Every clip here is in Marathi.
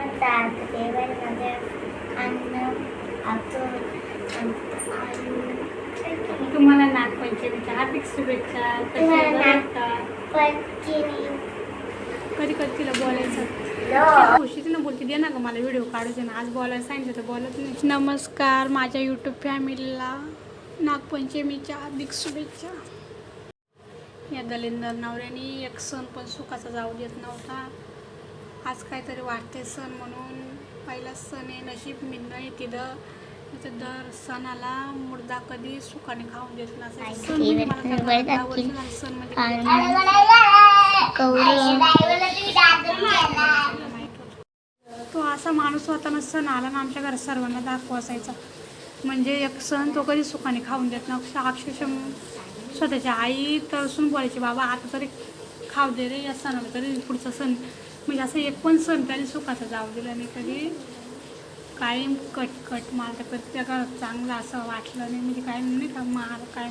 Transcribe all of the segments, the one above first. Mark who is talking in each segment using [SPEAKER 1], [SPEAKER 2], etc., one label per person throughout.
[SPEAKER 1] म्हणतात देवांमध्ये अन्न आतून
[SPEAKER 2] तुम्हाला नागपंचमीच्या हार्दिक शुभेच्छा कधी कधी तिला बोलायचं. खुशी ना बोलते दे ना ग मला व्हिडिओ काढायचे ना. आज बोलायला सांगितलं तर बोलत नाही. नमस्कार माझ्या यूट्यूब फॅमिलीला नागपंचमीच्या हार्दिक शुभेच्छा. या दलिंदर नवऱ्याने एक सण पण सुखाचा जाऊ देत नव्हता. आज काहीतरी वाटते सण म्हणून पहिला सण आहे नशीब मिळणं तिथं तिथं दर सणाला मुर्दा कधी सुखाने खाऊन देत नसायचं सण म्हणजे मला तर सण म्हणजे. तो असा माणूस होता ना सण आला ना आमच्या घरात सर्वांना दाखवायचा म्हणजे एक सण तो कधी सुखाने खाऊन देत ना अक्षरशः स्वतःची आई तरसून बोलायची बाबा आता तरी खाऊ दे रे या सणाला तरी पुढचा सण म्हणजे असं एक पण सण त्याने सुखाचा जाऊ दिला नाही कधी. कायम कटकट मला तर कधी चांगलं असं वाटलं नाही. म्हणजे काय नाही का मार काय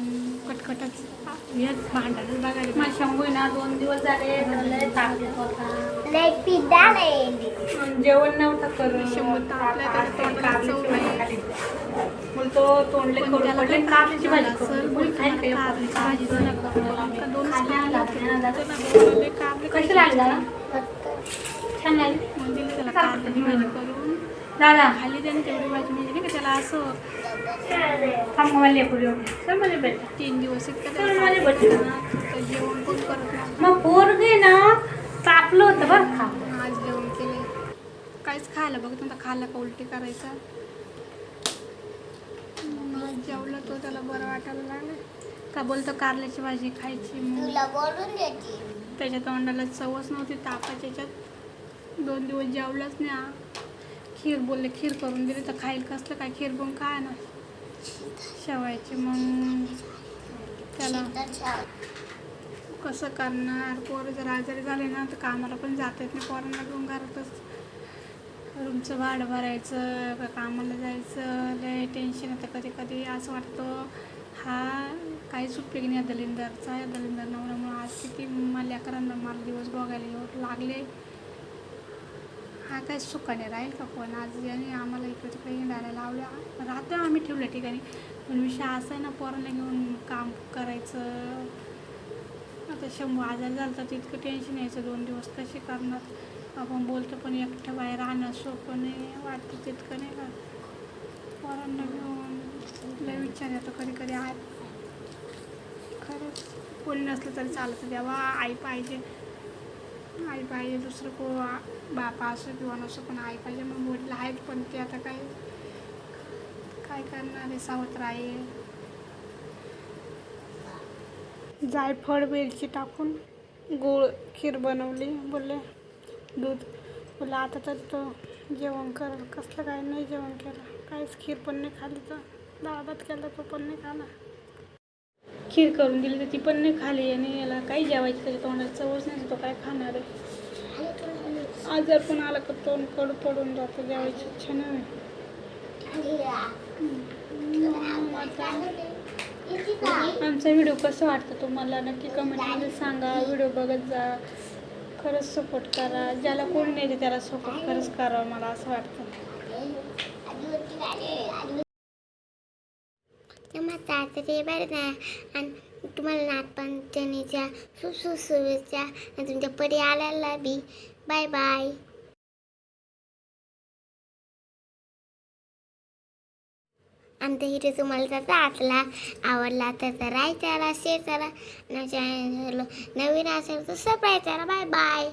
[SPEAKER 2] कटकटच. हेच भांडणच बघायला. माझ्या शंभू आहे ना दोन दिवस झाले तर लय ताप येत होता. जेवण नव्हतं करत. शंभू तापल्या तर तोंडाला चव नाही. बोलतो तोंडले करून भाजी करून बोल, काय भाजी दोन
[SPEAKER 1] कशी लागली.
[SPEAKER 2] मग दिली त्याला भाजी करून.
[SPEAKER 1] दादा.
[SPEAKER 2] खाली त्याने तेवढी भाजी म्हणजे नाही का त्याला असं तीन दिवस इतकं त्याला तर जेवण पण करत नव्हतं.
[SPEAKER 1] मग पोरगे ना तापलं होतं बरं का.
[SPEAKER 2] आज जेवण केले काहीच खायला बघत नव्हता खायला का उलटी करायचा? मग जेवला तो त्याला बरं वाटायला लागलं. का बोलतो कारल्याची भाजी खायची मग
[SPEAKER 1] तुला बोलून द्यायची
[SPEAKER 2] त्याच्या तोंडाला चवच नव्हती तापाच्या याच्यात. दोन दिवस जेवलंच नाही खीर बोलले खीर करून दिली तर खाईल कसलं काय खीर पण काय ना. शेवायची मग त्याला कसं करणार? पोरं जर आजारी झाले ना तर कामाला पण जात येत नाही. पोरांना घेऊन घरातच रूमचं भाडं भरायचं का कामाला जायचं लय टेन्शन येतं कधी कधी. असं वाटतं हा काहीच उपयोग नाही या दलिंदरचा. या दलिंदर नवऱ्यामुळं आज किती मला अकरांना मला दिवस बघायला. येऊ लागले. हा काय सुखाने राहील का कोण? आज याने आम्हाला इकडे तिकडे हिंडायला लावल्या राहतो आम्ही ठेवल्या ठिकाणी. पण विषय असा आहे ना पोरांना घेऊन काम करायचं. आता शंभू आजार झाला तर इतकं टेन्शन यायचं. दोन दिवस कसे करणार? आपण बोलतो पण एकटं बाहेर राहणं सोपं नाही वाटतं तितकं नाही का? पोरांना घेऊन लय विचार येतो कधी कधी. आहे खरंच कोणी नसलं तरी चालतं. द्यावा आई पाहिजे. आई पाहिजे दुसरं को बापा असो किंवा नसो पण आई पाहिजे. मग वडील आहेत पण ते आता काय काय करणार आहे सावत्र आहे जायफळ वेलची टाकून गोळ खीर बनवली. बोलले दूध. बोलले आता तर तो जेवण कर कसलं काय नाही जेवण केलं. काहीच खीर पण नाही खाली तर. डाळ भात केला तो पण नाही खाला खीर करून दिली तर ती पण नाही खाली आणि याला काही जेवायची त्याच्या तोंडात चवच नाही तो काय खाणार आहे? आजार पण आला का तोंड कडू पडून जातो जेवायची इच्छा नाही आमचा व्हिडिओ कसं वाटतं तुम्हाला? नक्की कमेंटमध्ये सांगा व्हिडिओ बघत जा. खरंच सपोर्ट करा. ज्याला कोणी नाही त्याला सपोर्ट खरंच करावं मला असं वाटतं.
[SPEAKER 1] नमस्कार ते बरं ना. आणि तुम्हाला नागपंचमीच्या खूप आणि तुमच्या परिवाराला बी. Bye bye. आमचा हिरो तुम्हाला जर आटला आवडला तर राहायचा करा शेअर करा. नवीन असेल तर सबस्क्राईब करा. Bye bye.